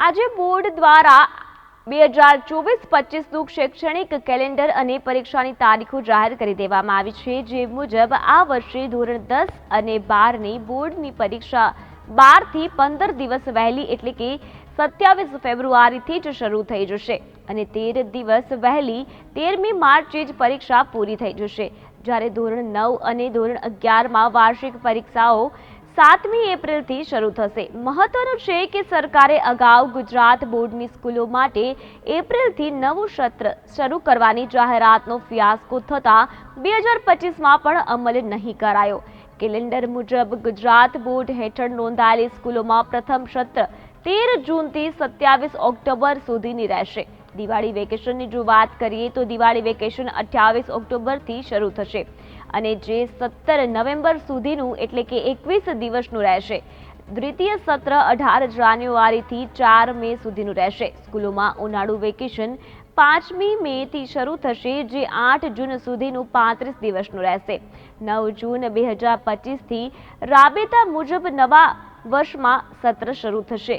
આજે બોર્ડ દ્વારા બે હજાર ચોવીસ પચીસનું શૈક્ષણિક કેલેન્ડર અને પરીક્ષાની તારીખો જાહેર કરી દેવામાં આવી છે. જે મુજબ આ વર્ષે ધોરણ દસ અને બારની બોર્ડની પરીક્ષા બારથી પંદર દિવસ વહેલી એટલે કે સત્યાવીસ ફેબ્રુઆરીથી જ શરૂ થઈ જશે અને તેર દિવસ વહેલી તેરમી માર્ચે જ પરીક્ષા પૂરી થઈ જશે. જ્યારે ધોરણ નવ અને ધોરણ અગિયારમાં વાર્ષિક પરીક્ષાઓ સાતમી એપ્રિલથી શરૂ થશે. મહત્વનું છે કે સરકારે અગાઉ ગુજરાત બોર્ડની સ્કૂલો માટે એપ્રિલથી નવું સત્ર શરૂ કરવાની જાહેરાતનો ફિયાસ્કો થતાં બે હજાર પચીસમાં પણ અમલ નહીં કરાયો. કેલેન્ડર મુજબ ગુજરાત બોર્ડ હેઠળ નોંધાયેલી સ્કૂલોમાં પ્રથમ સત્ર તેર જૂનથી સત્યાવીસ ઓક્ટોબર સુધીની રહેશે. દિવાળી વેકેશનની જો વાત કરીએ તો દિવાળી વેકેશન અઠ્યાવીસ ઓક્ટોબરથી શરૂ થશે અને જે સત્તર નવેમ્બર સુધીનું એટલે કે એકવીસ દિવસનું રહેશે. દ્વિતીય સત્ર અઢાર જાન્યુઆરીથી ચાર મે સુધીનું રહેશે. સ્કૂલોમાં ઉનાળુ વેકેશન પાંચમી મેથી શરૂ થશે, જે આઠ જૂન સુધીનું પાંત્રીસ દિવસનું રહેશે. નવ જૂન બે હજાર પચીસથી રાબેતા મુજબ નવા વર્ષમાં સત્ર શરૂ થશે.